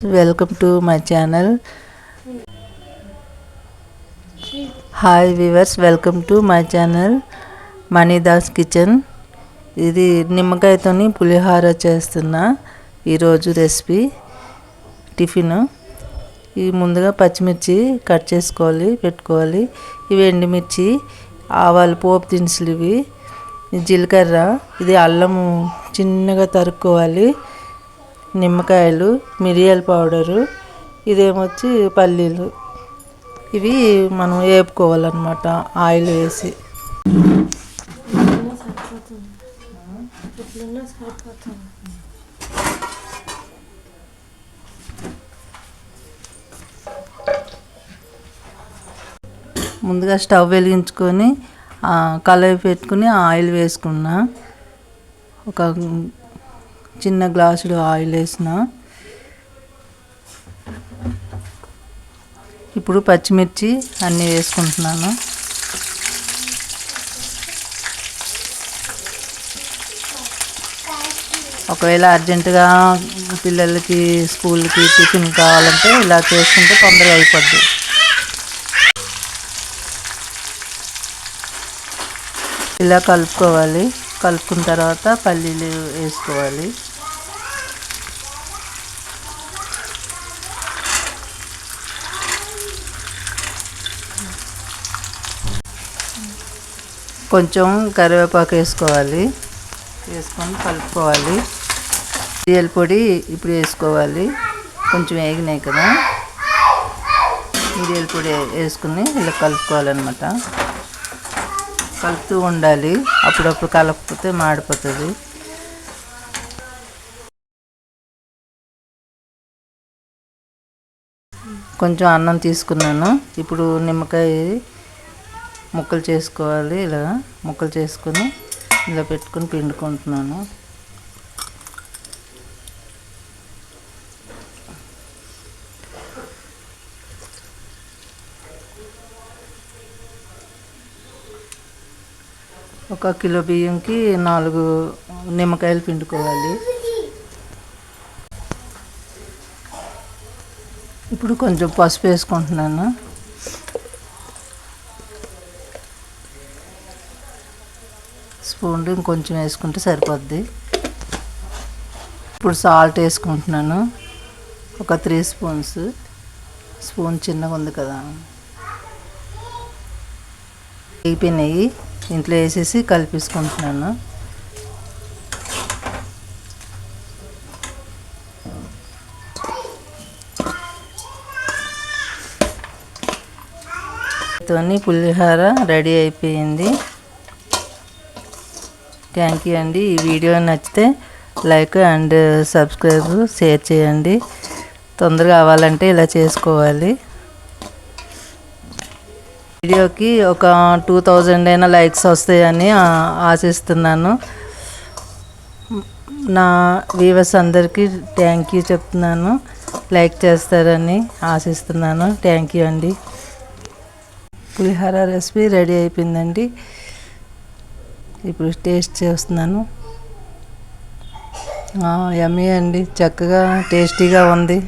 Welcome to my channel hi viewers welcome to my channel Manidas kitchen ఇది నిమ్మకాయతోని పులిహోర చేస్తున్నా ఈరోజు రెసిపీ టిఫిన్. ఈ ముందుగా పచ్చిమిర్చి కట్ చేసుకోవాలి పెట్టుకోవాలి. ఇవి ఎండుమిర్చి ఆవాలు పోపు దినుసులు ఇవి జీలకర్ర. ఇది అల్లము చిన్నగా తరుక్కోవాలి. నిమ్మకాయలు మిరియాల పౌడరు ఇదేమొచ్చి పల్లీలు. ఇవి మనం వేపుకోవాలన్నమాట ఆయిల్ వేసి. ముందుగా స్టవ్ వెలిగించుకొని ఆ, పెట్టుకుని ఆయిల్ వేసుకున్నా. ఒక చిన్న గ్లాసులో ఆయిల్ వేసిన. ఇప్పుడు పచ్చిమిర్చి అన్నీ వేసుకుంటున్నాను. ఒకవేళ అర్జెంటుగా పిల్లలకి స్కూల్కి టిఫిన్ కావాలంటే ఇలా చేసుకుంటే తొందరగా అయిపోద్ది. ఇలా కలుపుకోవాలి. కలుపుకున్న తర్వాత పల్లీలు వేసుకోవాలి. కొంచెం కరివేపాకు వేసుకోవాలి. వేసుకొని కలుపుకోవాలి. మిరియాల పొడి ఇప్పుడు వేసుకోవాలి. కొంచెం వేగినాయి కదా. మిరియాల పొడి వేసుకుని ఇలా కలుపుకోవాలన్నమాట. కలుపుతూ ఉండాలి. అప్పుడప్పుడు కలపకపోతే మాడిపోతుంది. కొంచెం అన్నం తీసుకున్నాను. ఇప్పుడు నిమ్మకాయ ముక్కలు చేసుకోవాలి. ఇలా ముక్కలు చేసుకొని ఇలా పెట్టుకొని పిండుకుంటున్నాను. ఒక కిలో బియ్యంకి నాలుగు నిమ్మకాయలు పిండుకోవాలి. ఇప్పుడు కొంచెం పసుపు వేసుకుంటున్నాను. స్పూన్ ఇంకొంచెం వేసుకుంటే సరిపోద్ది. ఇప్పుడు సాల్ట్ వేసుకుంటున్నాను. ఒక త్రీ స్పూన్స్. స్పూన్ చిన్నగా ఉంది కదా. వేగిపోయినాయి. ఇంట్లో వేసేసి కలిపేసుకుంటున్నాను. తోని పులిహోర రెడీ అయిపోయింది. థ్యాంక్ యూ అండి. ఈ వీడియో నచ్చితే లైక్ అండ్ సబ్స్క్రైబ్ షేర్ చేయండి. తొందరగా అవ్వాలంటే ఇలా చేసుకోవాలి. వీడియోకి ఒక టూ థౌజండ్ అయినా లైక్స్ వస్తాయని ఆశిస్తున్నాను. నా వీవర్స్ అందరికీ థ్యాంక్ యూ చెప్తున్నాను. లైక్ చేస్తారని ఆశిస్తున్నాను. థ్యాంక్ యూ అండి. పులిహార రెసిపీ రెడీ అయిపోయిందండి. ఇప్పుడు టేస్ట్ చేస్తున్నాను. యమ్మీ అండి. చక్కగా టేస్టీగా ఉంది.